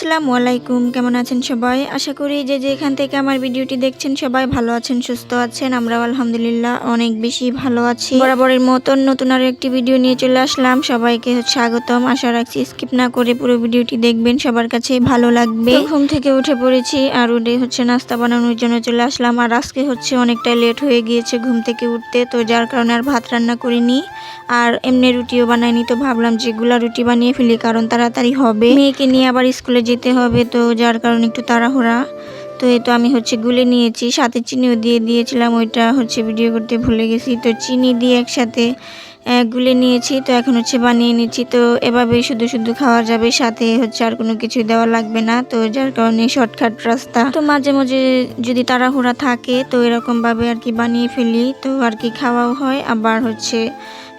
আসসালামু আলাইকুম কেমন আছেন সবাই? আশা করি যে যেখান থেকে আমার ভিডিওটি দেখছেন সবাই ভালো আছেন, সুস্থ আছেন। আমরাও আলহামদুলিল্লাহ অনেক বেশি ভালো আছি। বরাবরের মতন নতুন আরও একটি ভিডিও নিয়ে চলে আসলাম। সবাইকে স্বাগতম। আশা রাখছি স্কিপ না করে পুরো ভিডিওটি দেখবেন, সবার কাছে ভালো লাগবে। ঘুম থেকে উঠে পড়েছি আর উঠে হচ্ছে নাস্তা বানানোর জন্য চলে আসলাম। আর আজকে হচ্ছে অনেকটা লেট হয়ে গিয়েছে ঘুম থেকে উঠতে, তো যার কারণে আর ভাত রান্না করিনি। আর এমনি রুটিও বানাইনি, তো ভাবলাম যে গুলা রুটি বানিয়ে ফেলি, কারণ তাড়াতাড়ি হবে। মেয়েকে নিয়ে আবার স্কুলে যেতে হবে তো, যার কারণে একটু তাড়াহুড়া। তো এই তো আমি হচ্ছে গুলে নিয়েছি, সাথে চিনিও দিয়ে দিয়েছিলাম, ওইটা হচ্ছে ভিডিও করতে ভুলে গেছি। তো চিনি দিয়ে একসাথে গুলে নিয়েছি, তো এখন হচ্ছে বানিয়ে নিচ্ছি। তো এভাবে শুধু শুধু খাওয়া যাবে, সাথে হচ্ছে আর কোনো কিছু দেওয়া লাগবে না। তো যার কারণে শর্টকাট রাস্তা। তো মাঝে মাঝে যদি তাড়াহুড়া থাকে, তো এরকম ভাবে আর কি বানিয়ে ফেলি, তো আর কি খাওয়াও হয়। আবার হচ্ছে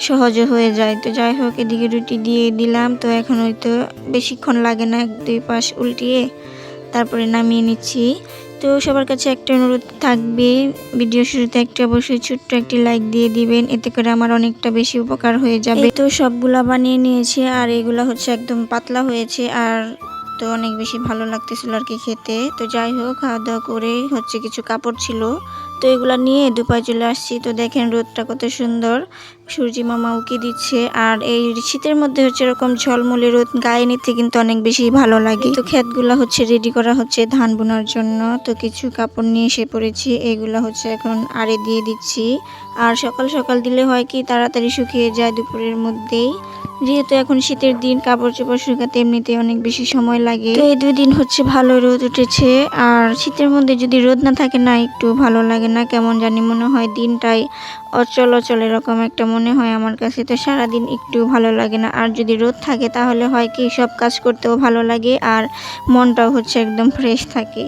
সহজে হয়ে যায়। তো যাই হোক, এদিকে রুটি দিয়ে দিলাম। তো এখন হয়তো বেশিক্ষণ লাগে না, এক দুই পাশ উল্টিয়ে তারপরে নামিয়ে নিচ্ছি। তো সবার কাছে একটা অনুরোধ থাকবে। ভিডিও শুরুতে একটা অবশ্যই ছোট্ট একটি লাইক দিয়ে দিবেন, এতে করে আমার অনেকটা বেশি উপকার হয়ে যাবে। তো সবগুলা বানিয়ে নিয়েছি, আর এগুলা হচ্ছে একদম পাতলা হয়েছে, আর তো অনেক বেশি ভালো লাগতেছিল আর কি খেতে। তো যাই হোক খাওয়া দাওয়া করে হচ্ছে কিছু কাপড় ছিল। তো এগুলা নিয়ে দুপায় চলে আসছি। তো দেখেন রোদটা কত সুন্দর। সূর্যি মামা উকি দিচ্ছে। আর এই শীতের মধ্যে হচ্ছে এরকম ঝলমলে রোদ গায়ে নিতে কিন্তু অনেক বেশি ভালো লাগে। তো ক্ষেতগুলা হচ্ছে রেডি করা হচ্ছে ধান বোনার জন্য। তো কিছু কাপড় নিয়ে এসে পড়েছি, এগুলা হচ্ছে এখন আড়ে দিয়ে দিচ্ছি। আর সকাল সকাল দিলে হয় কি, তাড়াতাড়ি শুকিয়ে যায় দুপুরের মধ্যেই। যেহেতু এখন শীতের দিন, কাপড় চোপড় শুকাতে এমনিতে অনেক বেশি সময় লাগে। তো এই দুই দিন হচ্ছে ভালো রোদ উঠেছে। আর শীতের মধ্যে যদি রোদ না থাকে না, একটু ভালো লাগে না। কেমন জানি মনে হয় দিনটাই অচল অচল এরকম একটা মনে হয় আমার কাছে তো সারাদিন একটু ভালো লাগে না। আর যদি রোদ থাকে তাহলে হয় কি সব কাজ করতেও ভালো লাগে আর মনটাও হচ্ছে একদম ফ্রেশ থাকে।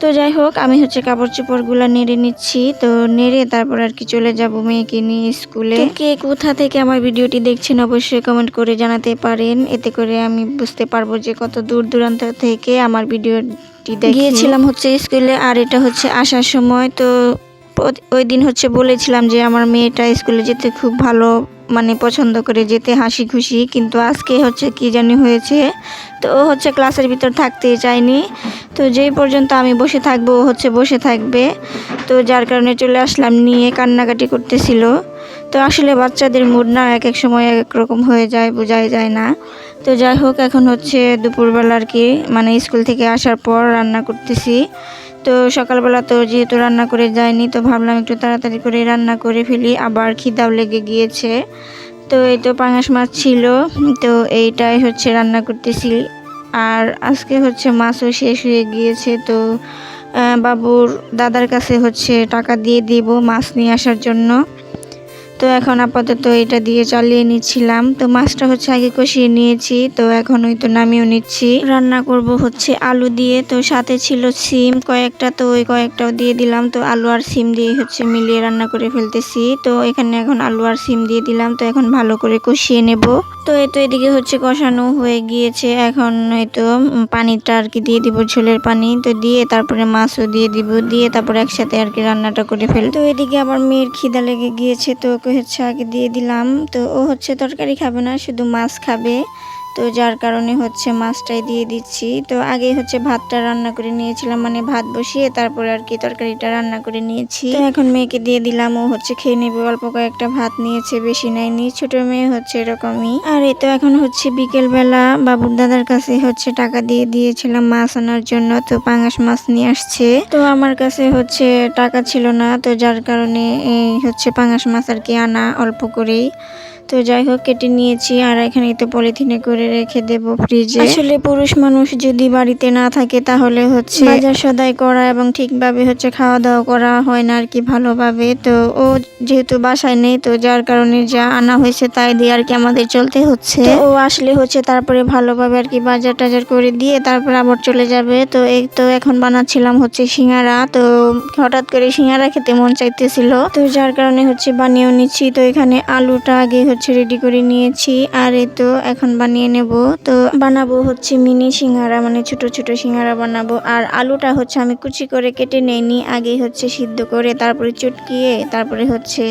তো যাই হোক আমি হচ্ছে কাপড় চোপড়গুলো নেড়ে নিচ্ছি। তো নেড়ে তারপর আর কি চলে যাব মেয়েকে নিয়ে স্কুলে। কে কোথা থেকে আমার ভিডিওটি দেখছেন অবশ্যই কমেন্ট করে জানাতে পারেন। এতে করে আমি বুঝতে পারব যে কত দূর দূরান্ত থেকে আমার ভিডিওটি গিয়েছিলাম হচ্ছে স্কুলে আর এটা হচ্ছে আসার সময়। তো ওই দিন হচ্ছে বলেছিলাম যে আমার মেয়েটা স্কুলে যেতে খুব ভালো মানে পছন্দ করে, যেতে হাসি খুশি। কিন্তু আজকে হচ্ছে কি জানি হয়েছে, তো ও হচ্ছে ক্লাসের ভিতর থাকতে চায়নি। তো যেই পর্যন্ত আমি বসে থাকব, ও হচ্ছে বসে থাকবে। তো যার কারণে চলে আসলাম, নিয়ে কান্নাকাটি করতেছিল। তো আসলে বাচ্চাদের মুড না এক এক সময় এক এক রকম হয়ে যায়, বোঝাই যায় না। তো যাই হোক, এখন হচ্ছে দুপুরবেলা আর কি মানে স্কুল থেকে আসার পর রান্না করতেছি। তো সকালবেলা তো যেহেতু রান্না করে যায়নি, তো ভাবলাম একটু তাড়াতাড়ি করে রান্না করে ফেলি। আবার খিদাও লেগে গিয়েছে। তো এই তো পাঙাশ মাছ ছিল। তো এইটাই হচ্ছে রান্না করতেছি। আর আজকে হচ্ছে মাছও শেষ হয়ে গিয়েছে। তো বাবুর দাদার কাছে হচ্ছে টাকা দিয়ে দিব মাছ নিয়ে আসার জন্য। তো এখন আপাতত এটা দিয়ে চালিয়ে নিচ্ছিলাম। তো মাছটা হচ্ছে আগে কষিয়ে নিয়েছি, তো এখন ওই তো নামিয়েও নিচ্ছি। রান্না করব হচ্ছে আলু দিয়ে, তো সাথে ছিল সিম, কয়েকটা তো ওই কয়েকটাও দিয়ে দিলাম। তো আলু আর সিম দিয়ে হচ্ছে মিলিয়ে রান্না করে ফেলতেছি। তো এখানে এখন আলু আর সিম দিয়ে দিলাম, তো এখন ভালো করে কষিয়ে নেব। তো এই তো এদিকে হচ্ছে কষানো হয়ে গিয়েছে। এখন হয়তো পানিটা আর কি দিয়ে দিব, ঝোলের পানি। তো দিয়ে তারপরে মাছও দিয়ে দিব, দিয়ে তারপরে একসাথে আর কি রান্নাটা করে ফেল তো এদিকে আবার মেয়ের খিদা লেগে গিয়েছে, তো হচ্ছে আগে দিয়ে দিলাম। তো ও হচ্ছে তরকারি খাবে না শুধু মাছ খাবে। তো যার কারণে হচ্ছে মাছটাই দিয়ে দিচ্ছি। তো আগে হচ্ছে ভাতটা রান্না করে নিয়েছিলাম মানে ভাত বসিয়ে তারপরে আর কি তরকারিটা রান্না করে নিয়েছি। তো এখন মেয়েকে দিয়ে দিলাম, ও হচ্ছে খেয়ে নেবে, অল্প কয়েকটা ভাত নিয়েছে, বেশি নেয়নি, ছোট মেয়ে হচ্ছে এরকমই। আর এ তো এখন হচ্ছে বিকেল বেলা বাবুর দাদার কাছে হচ্ছে টাকা দিয়ে দিয়েছিলাম মাছ আনার জন্য, তো পাঙাশ মাছ নিয়ে আসছে। তো আমার কাছে হচ্ছে টাকা ছিল না, তো যার কারণে এই হচ্ছে পাঙাশ মাছ আর কি আনা, অল্প করেই। তো যাই হোক কেটে নিয়েছি আর এখানে তো পলিথিনে করে রেখে দেব ফ্রিজে আসলে পুরুষ মানুষ যদি বাড়িতে না থাকে তাহলে হচ্ছে বাজার সদাই করা এবং ঠিকভাবে হচ্ছে খাওয়া দাওয়া করা হয় না আর কি ভালোভাবে। তো ও যেহেতু বাসায় নেই তো যার কারণে যা আনা হয়েছে তাই দিয়ে আর কি আমাদের চলতে হচ্ছে। ও আসলে হচ্ছে তারপরে ভালোভাবে আর কি বাজার টাজার করে দিয়ে তারপর আবার চলে যাবে। তো এই তো এখন বানাচ্ছিলাম হচ্ছে সিঙ্গারা। তো হঠাৎ করে সিঙ্গারা খেতে মন চাইতেছিল। তো যার কারণে হচ্ছে বানিয়েও নিচ্ছি। তো এখানে আলুটা আগে হচ্ছে রেডি করে নিয়েছি। আর এই তো এখন বানিয়ে নেব। তো বানাবো হচ্ছে মিনি সিঙ্গারা মানে ছোট ছোট সিঙ্গারা বানাবো। আর আলুটা হচ্ছে আমি কুচি করে কেটে নেইনি, আগেই হচ্ছে সিদ্ধ করে তারপরে চটকিয়ে তারপরে হচ্ছে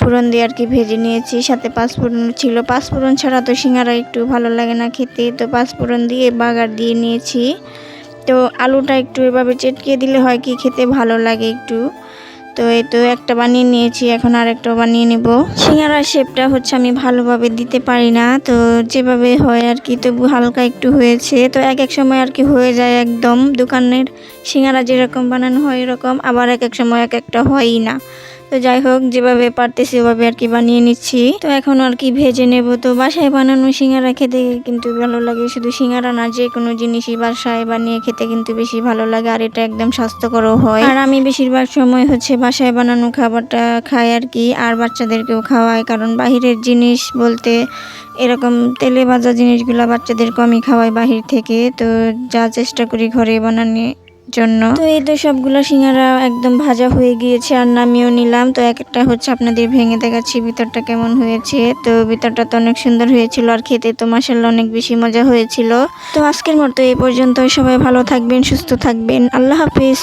ফোড়ন দিয়ে আর কি ভেজে নিয়েছি। সাথে পাঁচফোড়ন ছিল। পাঁচফোড়ন ছাড়া তো সিঙ্গারা একটু ভালো লাগে না খেতে। তো পাঁচফোড়ন দিয়ে বাগার দিয়ে নিয়েছি। তো আলুটা একটু এভাবে চেটকে দিলে হয় কি খেতে ভালো লাগে একটু। তো এই তো একটা বানিয়ে নিয়েছি, এখন আর একটা বানিয়ে নেব। সিঙ্গারার শেপটা হচ্ছে আমি ভালোভাবে দিতে পারি না, তো যেভাবে হয় আর কি, তবু হালকা একটু হয়েছে। তো এক এক সময় আর কি হয়ে যায় একদম, দোকানের সিঙ্গারা যেরকম বানানো হয় এরকম, আবার এক এক সময় এক একটা হয়ই না। তো যাই হোক, যেভাবে পারতেছি ওভাবে আর কি বানিয়ে নিচ্ছি। তো এখন আর কি ভেজে নেব। তো বাসায় বানানো সিঙ্গারা খেতে কিন্তু ভালো লাগে। শুধু সিঙ্গারা না, যে কোনো জিনিসই বাসায় বানিয়ে খেতে কিন্তু বেশি ভালো লাগে, আর এটা একদম স্বাস্থ্যকরও হয়। আর আমি বেশিরভাগ সময় হচ্ছে বাসায় বানানো খাবারটা খাই আর কি, আর বাচ্চাদেরকেও খাওয়াই। কারণ বাহিরের জিনিস বলতে এরকম তেলে ভাজা জিনিসগুলো বাচ্চাদের কমই খাওয়াই বাহির থেকে। তো যা চেষ্টা করি ঘরে বানানো জন্য। তো এই তো সবগুলো সিঙ্গারা একদম ভাজা হয়ে গিয়েছে আর নামিয়েও নিলাম। তো এক একটা হচ্ছে আপনাদের ভেঙে দেখাচ্ছি, ভিতরটা কেমন হয়েছে। তো ভিতরটা তো অনেক সুন্দর হয়েছিল আর খেতে তো মাসাল্লাহ অনেক বেশি মজা হয়েছিল। তো আজকের মতো এই পর্যন্ত সবাই ভালো থাকবেন, সুস্থ থাকবেন। আল্লাহ হাফিজ।